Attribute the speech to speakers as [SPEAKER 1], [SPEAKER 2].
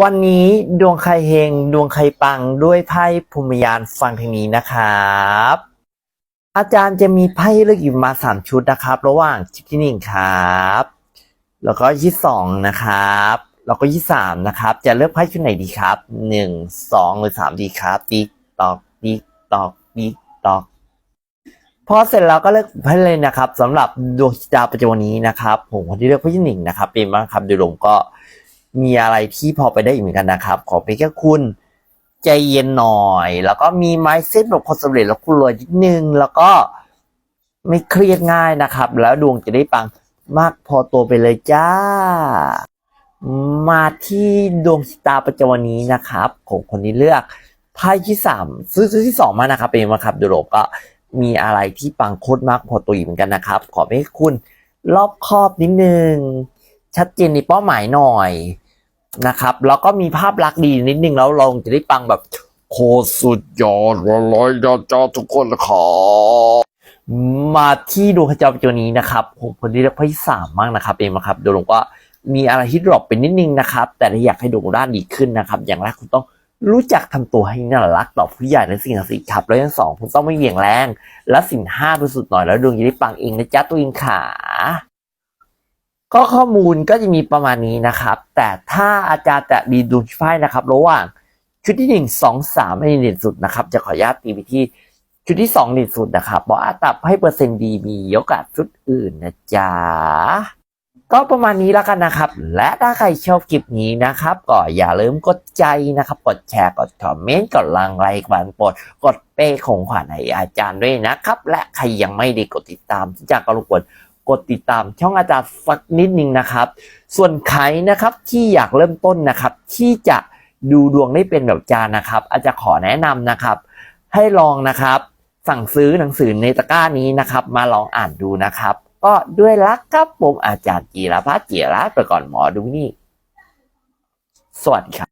[SPEAKER 1] วันนี้ดวงใครเฮงดวงใครปังด้วยไพ่ภูมิยานฟังทางนี้นะครับ อาจารย์จะมีไพ่เลือกอยู่มาสามชุดนะครับ ระหว่างชุดที่หนึ่งครับ แล้วก็ชุดสองนะครับ แล้วก็ชุดสามนะครับ จะเลือกไพ่ชุดไหนดีครับหนึ่งสองหรือสามดีครับติ๊กตอกติ๊กตอกติ๊กตอกพอเสร็จแล้วก็เลือกไพ่เลยนะครับสำหรับดวงชะตาประจำวันนี้นะครับ ผมคนที่เลือกไพ่ที่หนึ่งนะครับ เป็นบ้างครับโดยรวมก็ มีอะไรที่พอไปได้อีกเหมือนกันนะครับ ขอเพียงแค่คุณใจเย็นหน่อย แล้วก็มีไม้เส้นแบบคนสำเร็จแล้วคุณรวยนิดนึง แล้วก็ไม่เครียดง่ายนะครับ แล้วดวงจะได้ปังมากพอตัวไปเลยจ้า มาที่ดวงชะตาประจำวันนี้นะครับของคนที่เลือกไพ่ที่สามซื้อซื้อที่สองมานะครับเป็นมาครับดยรวมก็มีอะไรที่ปังโคตรมากพอตัวอีกเหมือนกันนะครับ ขอให้คุณรอบครอบนิดนึง ชัดเจนในเป้าหมายหน่อยนะครับ แล้วก็มีภาพลักษณ์ดีนิดนึงแล้วเราจะได้ปังแบบโคตรสุดยอดร้อยยอดจอทุกคนขอมาที่ดวงขจรประจำวันนี้นะครับผมคนที่เลือกไพ่สามมากนะครับ เองนะครับดยรวมก็มีอะไรที่ดรอปเป็นนิดนึงนะครับ แต่ถ้าอยากให้ดวงด้านดีขึ้นนะครับ อย่างแรกคุณต้องรู้จักทำตัวให้น่ารักต่อผู้ใหญ่และสิ่งศักดิ์สิทธิ์ครับแล้วอย่างสองคุณต้องไม่เหวี่ยงแรง และสิ่งห้าเป็นสุดหน่อยแล้วดวงจะได้ปังเองนะจ๊ะตัวเองขา ก็ข้อมูลก็จะมีประมาณนี้นะครับ แต่ถ้าอาจารย์จะดีดวงไพ่นะครับระหว่างชุดที่หนึ่งสองสามไม่เด่นสุดนะครับ จะขออนุญาตตีไปที่ชุดที่สองเด่นสุดนะครับเพราะอาตับให้เปอร์เซ็นต์ดีมีโอกาสชุดอื่นนะจ๊ะก็ประมาณนี้แล้วกันนะครับ และถ้าใครชอบคลิปนี้นะครับ ก็อย่าลืมกดใจนะครับ กดแชร์ กดคอมเมนต์ กดลังไลค์บันโปรดกดเป้ของขวัญให้อาจารย์ด้วยนะครับ และใครยังไม่ได้กดติดตามที่จะก็รบกวน กดติดตามช่องอาจารย์สักนิดนึงนะครับ ส่วนใครนะครับที่อยากเริ่มต้นนะครับ ที่จะดูดวงได้เป็นแบบจารย์นะครับ อาจจะขอแนะนำนะครับ ให้ลองนะครับสั่งซื้อหนังสือในตะกร้านี้นะครับ มาลองอ่านดูนะครับ ก็ด้วยรักครับผมอาจารย์จีรพัฒน์จีรพัฒน์ไปก่อนหมอดูนี่ สวัสดีครับ